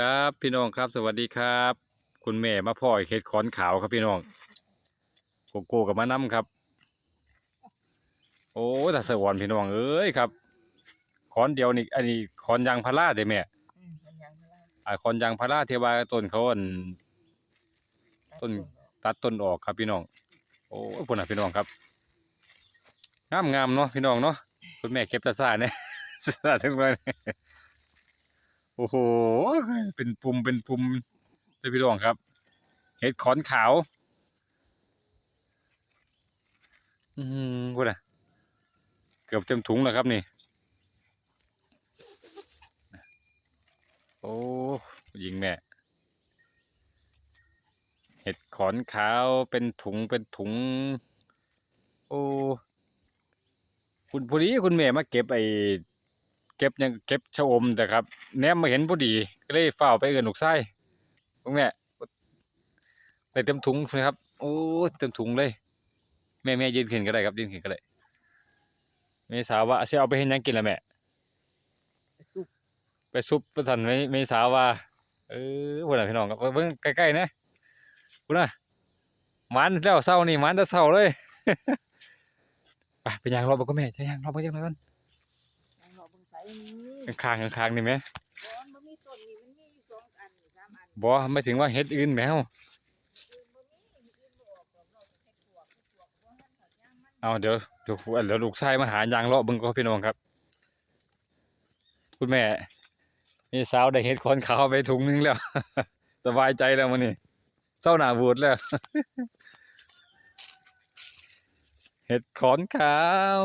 ครับพี่น้องครับสวัสดีครับ คุณแม่มาพ่อเห็ดขอนขาวครับพี่น้องโกโก้กับมะน้ำครับ โอ้ตาสวรรค์พี่น้องเอ้ยครับขอนเดียวนี่อันนี้ขอนยางพาราเด้แม่อืมมันยังไม่ได้อ่าขอนยางพาราเทวาต้นเขาอันต้นตัดต้นออกครับพี่น้อง โอ้ยพุ่นน่ะพี่น้องครับงามงามๆเนาะพี่น้องเนาะคุณแม่เก็บตาซ่าเนี่ยซ่าทั้งวัน โอ้โห เป็นปุ่มเป็นปุ่มเลยพี่น้องครับ เห็ดขอนขาว อืมพุ่นะเกือบเต็มถุงแล้วครับนี่ โอ้ยิงแม่เห็ดขอนขาวเป็นถุงเป็นถุง โอ้ คุณพอดีคุณแม่มาเก็บไอ้ เก็บยังเก็บชะอมแต่ครับแนมมาเห็นพอดีก็เลยฝ้าวไปเอินลูกไส้คุณแม่ได้เต็มถุงเลยครับ โอ้เต็มถุงเลย แม่แม่ยืนขึ้นก็ได้ครับยืนขึ้นก็ได้แม่สาวว่าจะเอาไปให้หยังกินละแม่สุกไปซุปประสันไม่ไม่สาวว่าเออพวกน่ะพี่น้องครับเบิ่งใกล้ๆนะพุ่นน่ะหมันแล้วเศร้านี่หมันแต่เศร้าเลยไปไปยางรอบก็แม่จะยางรอบไปจังไดกัน ยังรอเบิ่งไสนี่ ข้างๆข้างๆนี่แหมร้อนบ่มีต้นนี่มันมีอยู่สองอันนี่สามอันบ่ไม่ถึงว่าเฮ็ดอื่นแมวอื่นบ่มีอื่นบ่ออกดอกเราจะให้ปวกให้ปวกบ่หันเขาย่างมันเอาเดี๋ยวเดี๋ยวเดี๋ยวลูกชายมาหายางรอบเบิ่งก็พี่น้องครับ คุณแม่นี่สาวได้เฮ็ดคอนขาวไปถุงนึงแล้ว สบายใจแล้วมื้อนี้เศร้าหน้าบูดแล้ว เห็ดขอนขาว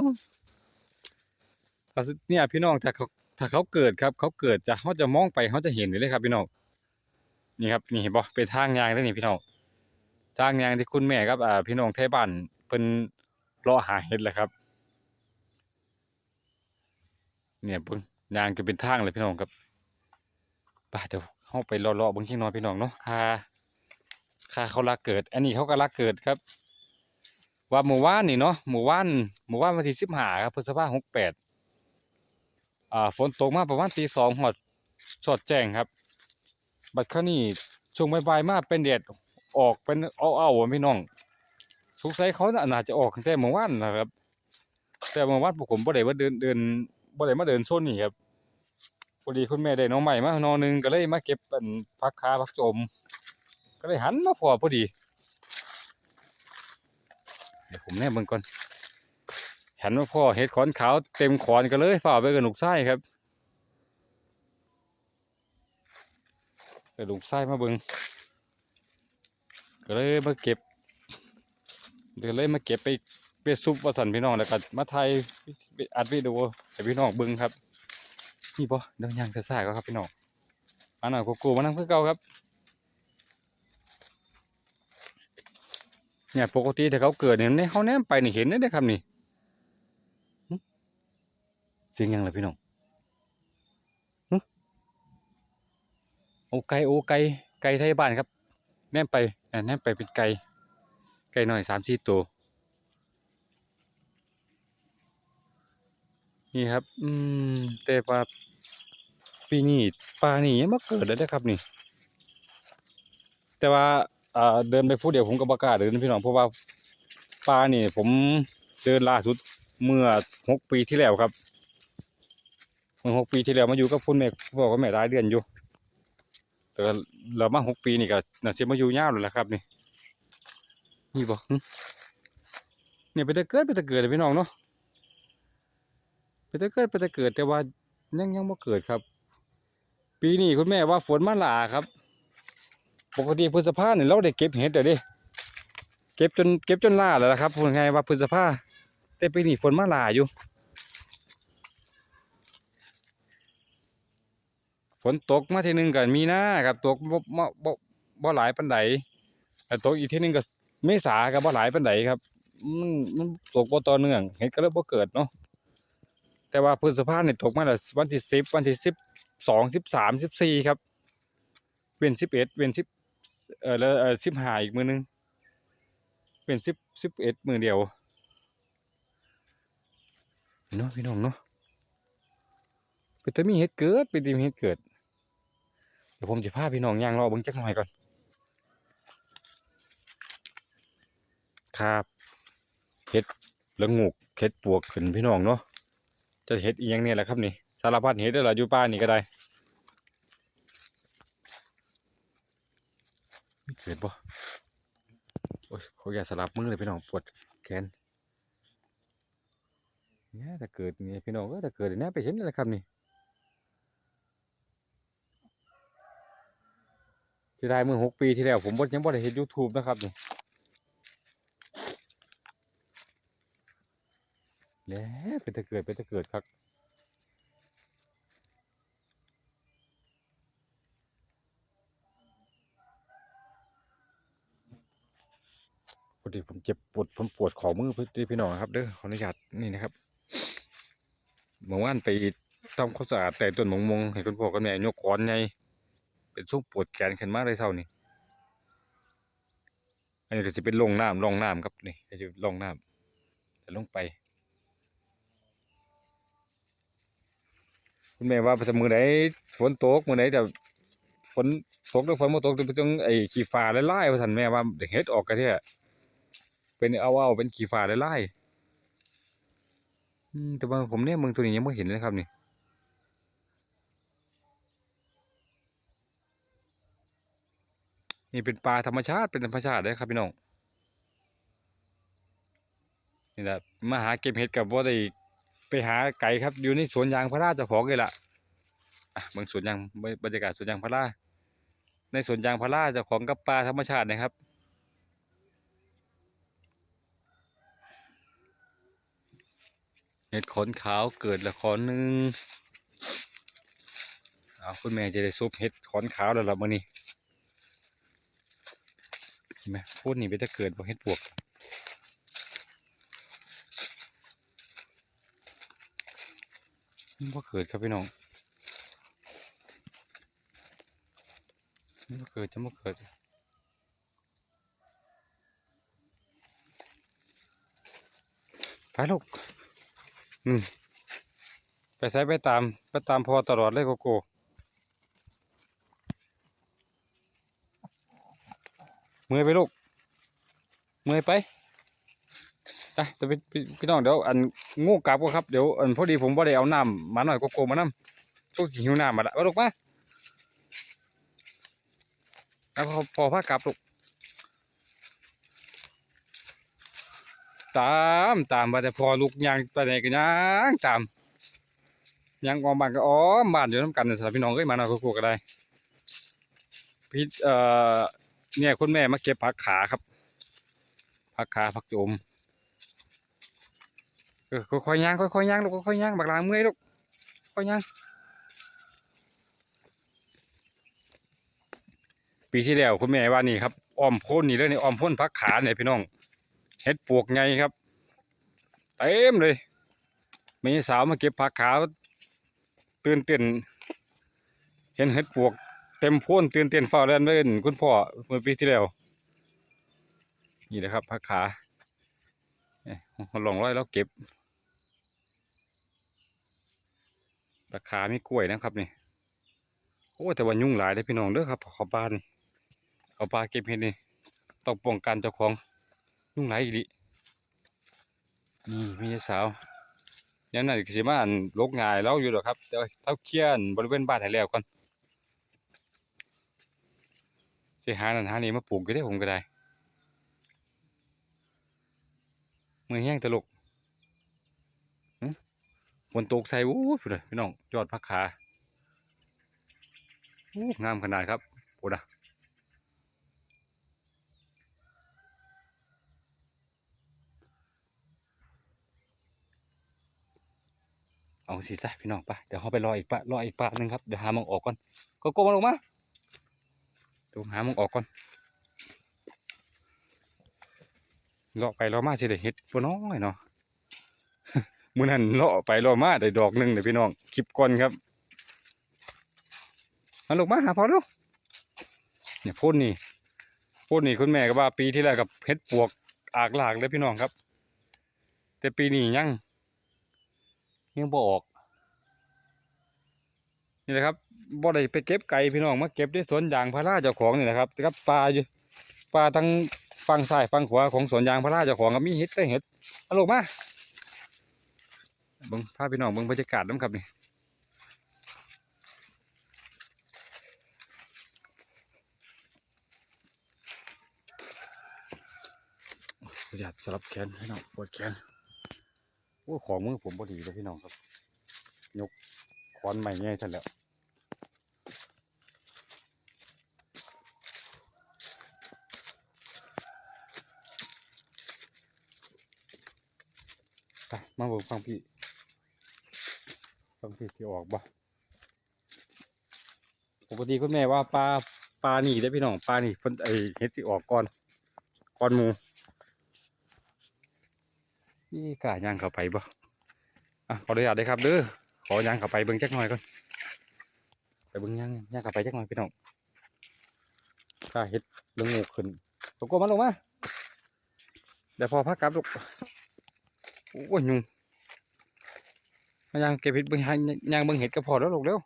ถ้าสิเนี่ยพี่น้องถ้าเขา ถ้าเขาเกิดครับเขาเกิดจะเขาจะมองไปเขาจะเห็นเลยครับพี่น้องนี่ครับนี่เห็นบ่เป็นทางยางแล้วนี่พี่น้องทางยางที่คุณแม่ครับอ่าพี่น้องไทยบ้านเพิ่นเลาะหาเห็ดแหละครับ เนี่ยเบิ่งยางจะเป็นทางเลยพี่น้องครับไปเดี๋ยวเข้าไปเลาะๆเบิ่งจังน้อยพี่น้องเนาะค่าค่าเขารักเกิด อันนี้เขาก็รักเกิดครับ ว่าหมู่ว่านนี่เนาะหมู่ว่านหมู่ว่านวันที่สิบห้าครับพฤษภาหกแปด อ่าฝนตกมาประมาณตีสองหอดสอดแจ้งครับ บัดข้านี่ช่วงบ่ายๆมาเป็นแดดออกเป็นเอาเอาๆอะพี่น้องสงสัยเขาน่าจะออกตั้งแต่เมื่อวานนะครับ แต่เมื่อวานผมบ่ได้มาเดินเดินบ่ได้มาเดินโซนนี่ครับพอดีคุณแม่ได้น้องใหม่มาหนอหนึงก็เลยมาเก็บเป็นพักคาพักจม ก็เลยหันมาพอพอดี เดี๋ยวผมแนบเบิ่งก่อน เห็นว่าพ่อเห็ดขอนขาวเต็มขอนก็เลยฝ่าไปกับลูกไส้ครับกับลูกไส้มาเบิ่งก็เลยมาเก็บเดี๋ยวเลยมาเก็บไปไปซุปวสันพี่น้องแล้วก็มาถ่ายอัดวิดีโอให้พี่น้องเบิ่งครับ นี่บ่เดินยางซ่าๆก็ครับพี่น้องอันนั้นโกโก้มานั่งเพื่อเก่าครับเนี่ยปกติถ้าเขาเกิดเนี่ยในเขาแนมไปนี่เห็นได้ครับนี่ เสียงหยังล่ะพี่น้องหึโอ้ไก่โอ้ไก่ไก่ไทยบ้านครับ แนมไปอ่าแนมไปเป็นไก่ไก่หน่อยสามสี่ตัวนี่ครับ อืมแต่ว่าปีนี้ปลานี่ยังมาเกิดแล้วนะครับนี่ แต่ว่าอ่าเดินไปผู้เดียวผมก็บ่กล้าเดินพี่น้องเพราะว่าป่านี่ ผมเดินล่าสุดเมื่อหกปีที่แล้วครับเมื่อหกปีที่แล้วมาอยู่กับคุณแม่บอกว่าแม่รายเดือนอยู่ แต่เรามาหกปีนี่ก็น่าเสิมาอยู่ยาวเลยละครับนี่นี่บอกเนี่ยไปแต่เกิดไปแต่เกิดเลยพี่น้องเนาะไปแต่เกิดไปแต่เกิดแต่ว่ายังยังบ่เกิดครับ ปีนี้คุณแม่ว่าฝนมาหลาครับ ปกติพฤษภาเนี่ยเราได้เก็บเห็ดเดี๋ยวดิเก็บจนเก็บจนล่าแล้วนะครับพูดง่ายๆว่าพฤษภาแต่ปีนี้ฝนมาหลาอยู่ ฝนตกมาทีหนึงกันมีน้าครับตกบ่บ่บ่บ่หลายปานใดแต่ตกอีกทีหนึงก็เมษาก็บ่หลายปานใดครับ มันมันตกบ่ต่อเนื่องเห็ดก็เลยบ่เกิดเนาะแต่ว่าพฤษภาเนี่ยตกมาแล้ววันที่10วันที่12 13 14ครับ เว้นสิบเอ็ดเว้นสิบเออแล้วเออสิบห้าอีกมือหนึงเว้นสิบสิบเอ็ดมือเดียวเนาะพี่น้องเนาะเป็นแต่มีเฮ็ดเกิดเป็นตมีเฮ็ดเกิด เดี๋ยวผมจะพาพี่น้องย่างรอเบิ่งจักหน่อยก่อน ครับเฮ็ดละงูกเฮ็ดปวกขึ้นพี่น้องเนาะจะเฮ็ดอีหยังเนี่ยแหละครับนี่สารพัดเฮ็ดเด้อล่ะอยู่ป่านี่ก็ได้ไม่เกิดบ่โอ้ยขออยาตสลับมือเลยพี่น้องปวดแขนเนี่ยถ้าเกิดนี่พี่น้องก็ถ้าเกิดเนี่ยไปเห็นเลยครับนี่ ที่ได้เมื่อหกปีที่แล้วผมบ่ยังบ่ได้เฮ็ด YouTube นะครับนี่แล้วเป็นตะเกิดเป็นตะเกิดครับพอดีผมเจ็บปวดผมปวดขอมือพี่พี่น้องครับเด้อขออนุญาตนี่นะครับเมื่อวานไปทำความสะอาดแต่ต้นมงมงให้คุณพ่อคุณแม่ยกก้อนไง เป็นซุปปวดแขนขึ้นมาเลยเท่านี้อันนี้ก็จะเป็นลงน้ำลงน้ำครับนี่ก็จะลงน้ำจะลงไป คุณแม่ว่าไปมือไหนฝนตกมือไหนจะฝนตกหรือฝนไม่ตกจะต้องไอ้ขี้ฟ้าไล่ๆว่าสันแม่ว่าเด็กเฮ็ดออกกันเถอะเป็นเอาเอาเป็นขี้ฟ้าไล่ๆแต่ว่าผมเนี่ยมึงตัวนี้ยังไม่เห็นเลยครับนี่ นี่เป็นปลาธรรมชาติเป็นธรรมชาติเลยครับพี่น้องนี่แหละมาหาเก็บเห็ดกับว่าได้ไปหาไก่ครับอยู่ในสวนยางพาราเจ้าของเลยล่ะอะเมืองสวนยางบรรยากาศสวนยางพาราในสวนยางพาราเจ้าของกับป่าธรรมชาตินะครับเห็ดขนขาวเกิดละขอนหนึ่งเอาคุณแม่จะได้ซุปเห็ดขอนขาวแล้วล่ะมื้อนี้ ห็นไหมพูดนี่ไปจะเกิดบ่เห็ดปวกมันบ่เกิดครับพี่น้องมันบ่เกิดจะบ่เกิดไปลูกอืมไปใส่ไปตาม ไปตามพอตลอดเลยโกโก้ เมื่อยไปลูก เมื่อยไปไปแต่พี่พพี่น้องเดี๋ยวอันงูกลับก็ครับเดี๋ยวอันพอดีผมว่าได้เอาน้ำมาหน่อยโกโกมาน้ำทุกสิหิวน้ำมาละว่าลูกมาแล้วพอพอพากลับลูกตามตามมาแต่พอลูกยางไปไหนกันยางตามยางออมบ้านก็อ้อมบ้านอยู่น้ำกันสำหรับพี่น้องเอ้ยมาหน่อยโกโกก็ได้พี่เอ่อ เนี่ยคุณแม่มาเก็บผักขาครับผักขาผักโจมเออค่อยๆย่างค่อยๆย่างลูกค่อยๆย่างบักลางเมื่อยลูกค่อยย่างปีที่แล้วคุณแม่ว่านี่ครับอ้อมพ่นนี่เลยนี่อ้อมพ่นพักขาเนี่ยพี่น้องเฮ็ดปวกไงครับเต็มเลยมีสาวมาเก็บผักขาตื่นเต้นเห็นเฮ็ดปวก เต็มพ่นตื่นเต้นเฝ้าเล่นเล่นคุณพ่อเมื่อปีที่แล้ว นี่นะครับผักขาเนี่ยลองร้อยแล้วเก็บราคาไม่กล้วยนะครับนี่โอ้แต่ว่ายุ่งหลายเลยพี่น้องเด้อครับเขาปลานี่เขาปลาเก็บเห็ดนี่ต้องป้องกันเจ้าของยุ่งหลายอีหลีนี่มีสาวยันนั่นก็สิมาอันลกง่ายแล้วอยู่หรอครับแต่ว่าเท่าเคลียนบริเวณบ้านให้แล้วก่อน สิหานั่นหานี่มาปลูกก็ได้ผมก็ได้ มือแห้งตลกฝนตกใส่อู้พุ่นน่ะพี่น้องยอดพักขาอู้งามขนาดครับโอ้ดะเอาสิซะพี่น้องปะเดี๋ยวเขาไปรออีกปะรออีกปะหนึ่งครับ เดี๋ยวหาหมองออกก่อนก็โก้มาลงมา ดี๋ยวหามองออกก่อนรอไปรอมาสิได้เห็ดตัวน้อยเนาะมื่อนั้นเลาะไปเลาะมาได้ดอกหนึ่งเลยพี่น้องคลิปก่อนครับมาลูกมาหาพอลูกเนี่ยพ่นนี่พ่นนี่คุณแม่ก็ว่าปีที่แล้วกับเพชรปวกอากหลากเลยพี่น้องครับ แต่ปีนี้ยังยังบ่ออกนี่แหละครับ บ่ได้ไปเก็บไก่พี่น้องมาเก็บที่สวนยางพาราเจ้าของนี่แหละครับกับปลาอยู่ปลาทั้งฝั่งซ้ายฝั่งขวาของสวนยางพาราเจ้าของก็มีเห็ดได้เห็ดอาลูกมาเบิ่งพาพี่น้องเบิ่งบรรยากาศนํครับนี่ประหยัดสลับแขนพี่น้องปวดแขนโอ้ของมือผมบ่ดีเลยพี่น้องครับ ยกคอนใหม่ง่ายท่านแล้ว มาบิ่งฟังพี่ฟังพี่ที่ออกบ่ปกติคุณแม่ว่าปลาปลาหนีได้พี่น้องปลาหนี่เพิ่นไอเฮ็ดสิออกก่อนก่อนหมูนี่กล้าย่างเข้าไปบ่อะขออนุญาตได้ครับเด้อขอย่างเข้าไปเบิ่งจักหน่อยก่อนไปเบิ่งย่างย่างเข้าไปจักหน่อยพี่น้องกล้าเฮ็ดเรื่องงูขึ้นตกกมาลงมาเดี๋ยวพอพักกลับลูก โอ้ยยุงมาย่างเก็บเห็ดเบิ่งหาย่างเบิ่งเห็ดก็พอแล้วลูกเร็ว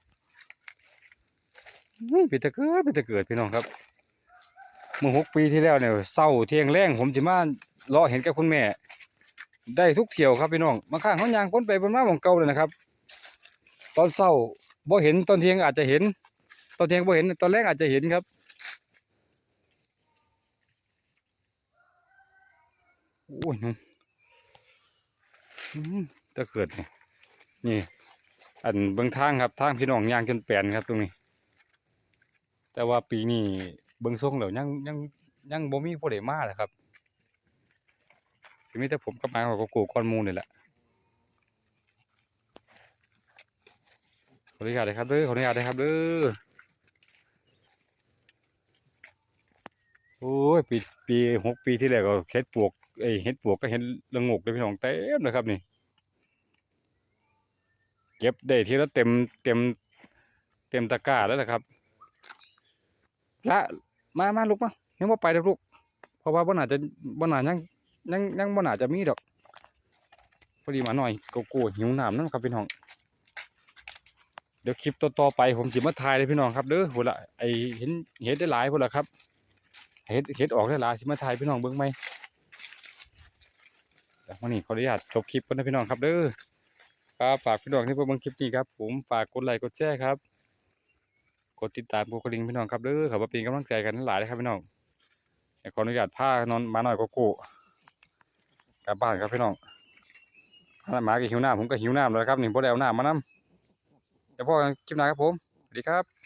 นี่เป็นตะเกิดเป็นตะเกิดพี่น้องครับ เมื่อหกปีที่แล้วเนี่ยเศร้าเที่ยงแรงผมจะมารอเห็นกับคุณแม่ ได้ทุกเที่ยวครับพี่น้องบางครั้งเขายางคนไปบนมาของเก่าเลยนะครับ ตอนเศร้าบ่เห็นตอนเที่ยงอาจจะเห็น ตอนเที่ยงบ่เห็นตอนแรกอาจจะเห็นครับโอ้ยยุงอืม ถ้าเกิดนี่นี่ อันเบื้องทางครับทางพี่น้องย่างจนแปลนครับตรงนี้ แต่ว่าปีนี้เบื้องทรงแล้วยังยังยังบ่มีผู้ใดมาเลยครับสิมีแต่ผมกับมากับโกโก้ก้อนมูนี่แหละขออนุญาตเลยครับเด้อขออนุญาตเลยครับเด้อโอ้ยปีปีหกปีที่แล้วก็เฮ็ดปวก เอ้เฮ็ดปวกก็เห็นละงกเลยพี่น้องเต็มเลยครับนี่ เก็บได้ทีละเต็มเต็ม เต็มตะกร้าแล้วแหละครับละมามาลูกมายังบ่ไปเด้อลูกเพราะว่าบ่น่าจะบ่น่ายังยังยังบ่น่าจะมีดอกพอดีมาหน่อยโกโก้หิวน้ำนั่นครับพี่น้อง เดี๋ยวคลิปต่อๆไปผมสิมาถ่ายเลยพี่น้องครับเด้อพุ่นละไอเห็นเห็ดได้หลายพุ่นละครับ เห็ดเห็ดออกได้หลายสิมาถ่ายพี่น้องเบิ่งไหม วันนี้ขออนุญาตจบคลิปก่อนนะพี่น้องครับเด้อครับฝากพี่น้องที่เพิ่งเบิ่งคลิปนี้ครับผมฝากกดไลค์กดแชร์ครับ กดติดตามกดกระดิ่งพี่น้องครับเด้อขอบเป็นกำลังใจกันหลายเลยครับพี่น้องขออนุญาตพานอนมาหน่อยก็กูกลับบ้านครับพี่น้องถ้าหมาก็หิวน้ำผมก็หิวน้ำแล้วครับนี่พอแล้วน้ำมาน้ำเดี๋ยวพ่อคลิปหน้าครับผมสวัสดีครับ